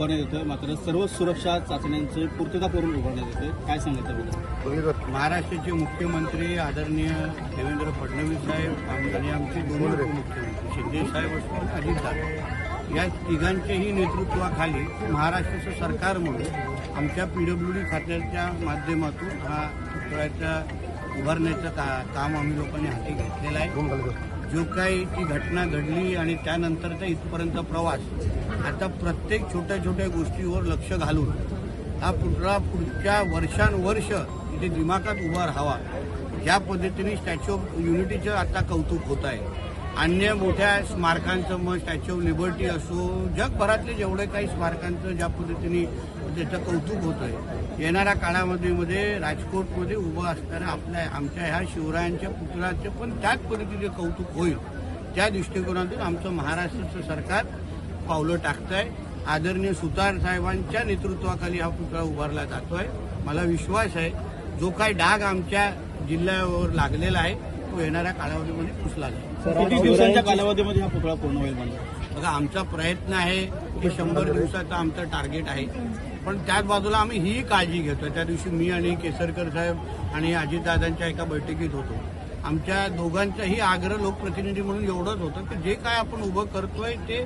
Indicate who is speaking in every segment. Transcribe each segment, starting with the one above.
Speaker 1: उभारण्यात येतं मात्र सर्व सुरक्षा चाचण्यांची पूर्तता करून उभारण्यात येते काय सांगायचं
Speaker 2: महाराष्ट्राचे मुख्यमंत्री आदरणीय देवेंद्र फडणवीस साहेब आणि आणि आमचे दोन्ही उपमुख्यमंत्री शिंदे साहेब असो आणि अजितदादा या तिघांच्याही नेतृत्वाखाली महाराष्ट्राचं सरकार म्हणून आमच्या पीडब्ल्यू डी खात्याच्या माध्यमातून हा पुतळ्याच्या उभारण्याचं का काम आम्ही लोकांनी हाती घेतलेला आहे. जो काही ती घटना घडली आणि त्यानंतरचा इथपर्यंत प्रवास आता प्रत्येक छोट्या छोट्या गोष्टीवर लक्ष घालून हा पुतळा पुढच्या वर्षानुवर्ष इथे दिमागात उभा राहावा. ज्या पद्धतीने स्टॅच्यू ऑफ युनिटीचं आता कौतुक होत आहे. अन्य मोठ्या स्मारकांचं मग स्टॅच्यू ऑफ लिबर्टी असो जगभरातले जेवढे काही स्मारकांचं ज्या पद्धतीने त्याचं कौतुक होत आहे. येणाऱ्या काळामध्ये मध्ये राजकोटमध्ये उभं असणाऱ्या आपल्या आमच्या ह्या शिवरायांच्या पुतळ्याचं पण त्याच पद्धतीचे कौतुक होईल. त्या दृष्टिकोनातून आमचं महाराष्ट्राचं सरकार पावलं टाकत आहे आदरणीय सुतार साहेबांच्या नेतृत्वाखाली हा पुतळा उभारला जातोय. मला विश्वास आहे जो काही डाग आमच्या जिल्ह्यावर लागलेला आहे तो येणाऱ्या कालावधीमध्ये पुसला जाईल.
Speaker 1: किती दिवसांच्या कालावधीमध्ये हा पुतळा पूर्ण होईल म्हणजे?
Speaker 2: बघा आमचा प्रयत्न आहे की शंभर दिवसाचं आमचं टार्गेट आहे. पण त्याच बाजूला आम्ही ही काळजी घेतोय. त्या दिवशी मी आणि केसरकर साहेब आणि अजितदादांच्या एका बैठकीत होतो. आमच्या दोघांचाही आग्रह लोकप्रतिनिधी म्हणून एवढंच होतं की जे काय आपण उभं करतोय ते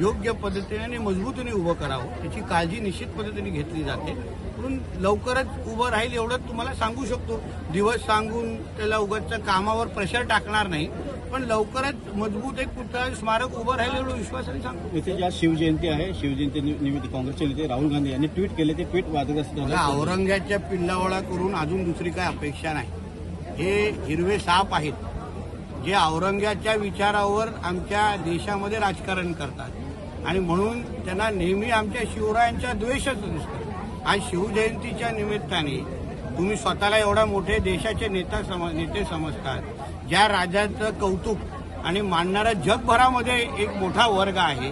Speaker 2: योग्य पद्धतीने आणि मजबूतीने उभं करावं त्याची काळजी निश्चित पद्धतीने घेतली जाते. म्हणून लवकरच उभं राहील एवढंच तुम्हाला सांगू शकतो. दिवस सांगून त्याला उगाच कामावर प्रेशर टाकणार नाही पण लवकरच मजबूत एक पुतळा स्मारक उभं राहील एवढं विश्वासाने सांगतो.
Speaker 1: इथे ज्या शिवजयंती आहे शिवजयंती निमित्त काँग्रेसचे नेते राहुल गांधी यांनी ट्विट केले ते ट्विट वादग्रस्त
Speaker 2: औरंगाच्या पिल्लावळा करून अजून दुसरी काय अपेक्षा नाही. हे हिरवे साप आहेत जे औरंगाच्या विचारावर आमच्या देशामध्ये राजकारण करतात. आणि म्हणून त्यांना नेहमी आमच्या शिवरायांच्या द्वेषच दिसतो आज शिवजयंतीच्या निमित्ताने तुम्ही स्वतःला एवढा मोठे देशाचे नेता सम नेते समजतात ज्या राजाचं कौतुक आणि मानणारा जगभरामध्ये एक मोठा वर्ग आहे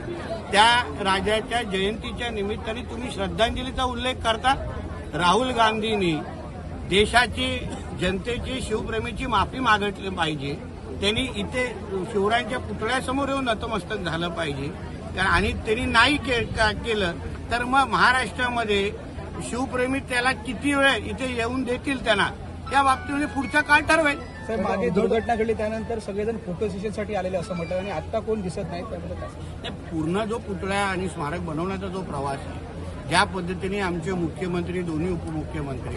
Speaker 2: त्या राजाच्या जयंतीच्या निमित्ताने तुम्ही श्रद्धांजलीचा उल्लेख करता? राहुल गांधींनी देशाची जनतेची शिवप्रेमीची माफी मागितली पाहिजे. त्यांनी इथे शिवरायांच्या पुतळ्यासमोर येऊन नतमस्तक झालं पाहिजे. आणि त्यांनी नाही केलं तर मग महाराष्ट्रामध्ये शिवप्रेमी त्याला किती वेळ इथे येऊन देतील त्यांना? त्या बाबतीमध्ये पुढचा काळ ठरवेल.
Speaker 3: साहेब मागे दुर्घटना घडली त्यानंतर सगळेजण फोटो सेशनसाठी आलेले असं म्हटलं आणि आता कोण दिसत त्याबद्दल?
Speaker 2: नाही, पूर्ण जो पुतळा आणि स्मारक बनवण्याचा जो प्रवास आहे ज्या पद्धतीने आमचे मुख्यमंत्री दोन्ही उपमुख्यमंत्री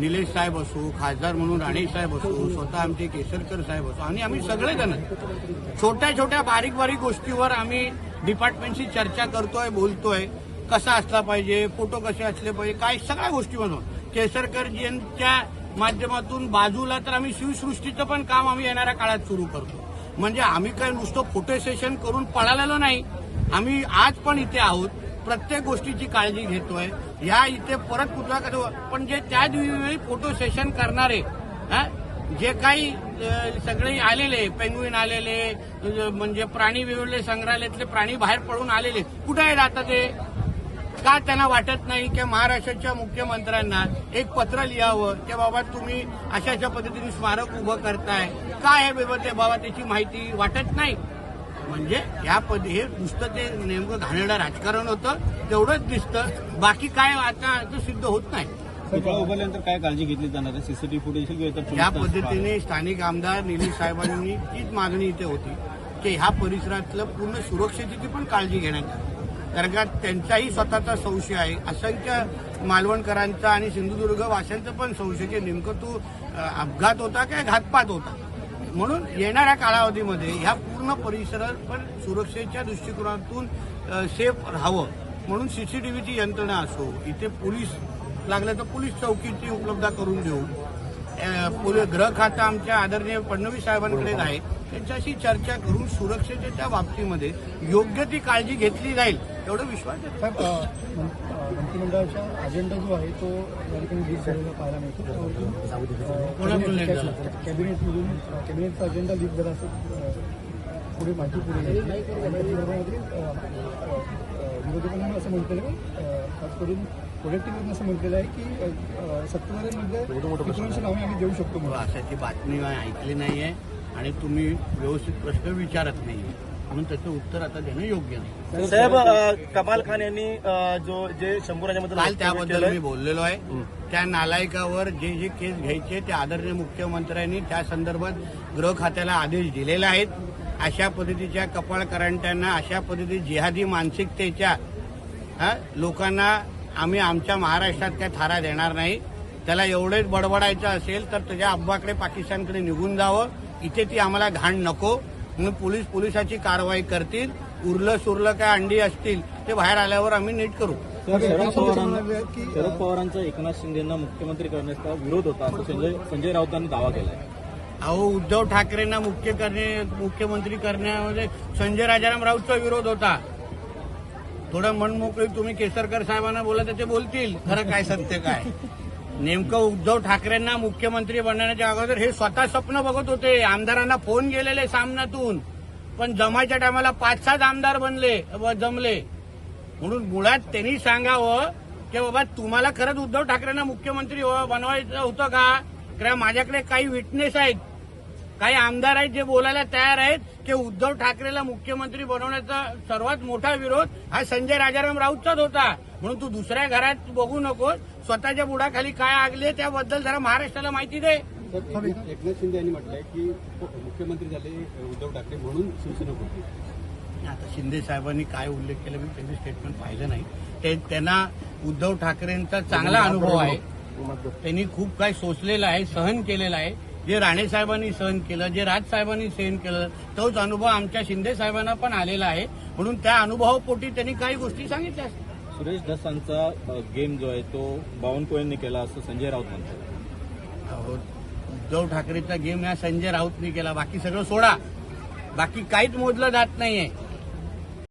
Speaker 2: निलेश साहेब असो खासदार म्हणून राणे साहेब असो स्वतः आमचे केसरकर साहेब असो आणि आम्ही सगळेजण छोट्या छोट्या बारीक बारीक गोष्टीवर आम्ही डिपार्टमेंटशी चर्चा करतोय बोलतोय कसा असला पाहिजे फोटो कसे असले पाहिजे काय सगळ्या गोष्टी बनवून. केसरकरजींच्या माध्यमातून बाजूला तर आम्ही शिवसृष्टीचं पण काम आम्ही येणाऱ्या काळात सुरू करतो. म्हणजे आम्ही काय नुसतं फोटो सेशन करून पळालेलो नाही आम्ही आज पण इथे आहोत. प्रत्येक गोष्टीची काळजी घेतोय. या इथे परत कुठला पण जे त्या दिवशी फोटो सेशन करणारे जे काही सगळे आलेले पेंग्विन आलेले म्हणजे प्राणी विवरले संग्रहालयातले प्राणी बाहेर पडून आलेले कुठे आहेत आता ते? का त्यांना वाटत नाही की महाराष्ट्राच्या मुख्यमंत्र्यांना एक पत्र लिहावं की बाबा तुम्ही अशा अशा पद्धतीने स्मारक उभं करताय? काय आहे बाबा त्याची माहिती वाटत नाही? म्हणजे या पद हे नुसतं ते नेमकं घाणेरडं राजकारण होतं तेवढंच दिसतं. बाकी काय आता सिद्ध होत नाही.
Speaker 1: उभारल्यानंतर काय काळजी घेतली जाणार आहे? सीसीटीव्ही फुटेज किंवा
Speaker 2: या पद्धतीने स्थानिक आमदार निलेश साहेबांनी तीच मागणी इथे होती की ह्या परिसरातलं पूर्ण सुरक्षेची पण काळजी घेण्यात यावी. कारण का त्यांचाही स्वतःचा संशय आहे. असंख्य मालवणकरांचा आणि सिंधुदुर्ग वाशांचा पण संशय की नेमकं तो अपघात होता काय घातपात होता? म्हणून येणाऱ्या कालावधीमध्ये ह्या पूर्ण परिसरात पण सुरक्षेच्या दृष्टिकोनातून सेफ राहावं म्हणून सीसीटीव्हीची यंत्रणा असो इथे पोलीस लागलं तर पोलीस चौकीची उपलब्ध करून देऊ. गृह खातं आमच्या आदरणीय फडणवीस साहेबांकडेच आहे त्यांच्याशी चर्चा करून सुरक्षेच्या बाबतीमध्ये योग्य ती काळजी घेतली जाईल एवढं विश्वास आहे.
Speaker 3: मंत्रिमंडळाचा अजेंडा जो आहे तो या ठिकाणी लीक झालेला पाहायला मिळतो. त्यावरती? कॅबिनेटमधून कॅबिनेटचा अजेंडा लीक झाला असं पुढे माहिती पुढे विरोधकांनी असं म्हटलेलं आहे खास करून प्रोडक्टिव्ह असं म्हटलेलं आहे की सत्ताधाऱ्यांमध्ये नावे आम्ही देऊ शकतो म्हणून.
Speaker 2: अशाची बातमी ऐकली नाहीये आणि तुम्ही व्यवस्थित प्रश्न विचारत नाहीये. म्हणून त्याचं उत्तर आता देणं योग्य नाही.
Speaker 4: साहेब कमाल खान यांनी जो जे शंभूराजाबद्दल
Speaker 2: काल त्याबद्दल मी बोललेलो आहे. त्या नालायकावर जे जे केस घ्यायचे ते आदरणीय मुख्यमंत्र्यांनी त्या संदर्भात गृह खात्याला आदेश दिलेले आहेत. अशा पद्धतीच्या कपाळ करंट्यांना अशा पद्धती जिहादी मानसिकतेच्या लोकांना आम्ही आमच्या महाराष्ट्रात काय थारा देणार नाही. त्याला एवढेच बडबडायचं असेल तर त्याच्या अब्बाकडे पाकिस्तानकडे निघून जावं. इथे ती आम्हाला घाण नको. म्हणून पोलीस पोलिसाची कारवाई करतील उरलं सुरलं काय अंडी असतील ते बाहेर आल्यावर आम्ही नीट करू.
Speaker 1: तर शरद पवारांना पवारांचा एकनाथ शिंदेना मुख्यमंत्री करण्याचा विरोध होता असं संजय संजय राऊतांनी दावा केलाय.
Speaker 2: अहो उद्धव ठाकरेंना मुख्य करणे मुख्यमंत्री करण्यामध्ये संजय राजाराम राऊतचा विरोध होता. थोडं मनमोकळी तुम्ही केसरकर साहेबांना बोला तर ते बोलतील. खरं काय सत्य काय? नेमकं उद्धव ठाकरेंना मुख्यमंत्री बनण्याच्या अगोदर हे स्वतः स्वप्न बघत होते. आमदारांना फोन गेलेले सामनातून पण जमायच्या टायमाला पाच सात आमदार बनले जमले. म्हणून मुळात त्यांनी सांगावं की बाबा तुम्हाला खरंच उद्धव ठाकरेंना मुख्यमंत्री बनवायचं होतं का? कारण माझ्याकडे काही विटनेस आहेत. काही आमदार आहेत जे बोलायला तयार आहेत की उद्धव ठाकरेला मुख्यमंत्री बनवण्याचा सर्वात मोठा विरोध हा संजय राजाराम राऊतचाच होता. म्हणून तू दुसऱ्या घरात बघू नको स्वतःच्या बुडाखाली काय आगले त्याबद्दल जरा महाराष्ट्राला माहिती दे.
Speaker 1: एकनाथ शिंदे यांनी म्हटलंय की मुख्यमंत्री झाले उद्धव ठाकरे म्हणून शिवसेना होती.
Speaker 2: आता शिंदे साहेबांनी काय उल्लेख केला मी त्यांचं स्टेटमेंट पाहिलं नाही. ते त्यांना उद्धव ठाकरेंचा चांगला अनुभव आहे. त्यांनी खूप काही सोचलेलं आहे सहन केलेलं आहे. जे राणे साहेबांनी सहन केलं जे राज साहेबांनी सहन केलं तोच अनुभव आमच्या शिंदे साहेबांना पण आलेला आहे. म्हणून त्या अनुभवापोटी त्यांनी काही गोष्टी सांगितल्या.
Speaker 1: सुरेश धसांचा गेम जो आहे तो बावनकुळेंनी केला असं संजय राऊत म्हणतात.
Speaker 2: अहो, उद्धव ठाकरेचा गेम या संजय राऊतनी केला. बाकी सगळं सोडा. बाकी काहीच मोजलं जात नाहीये.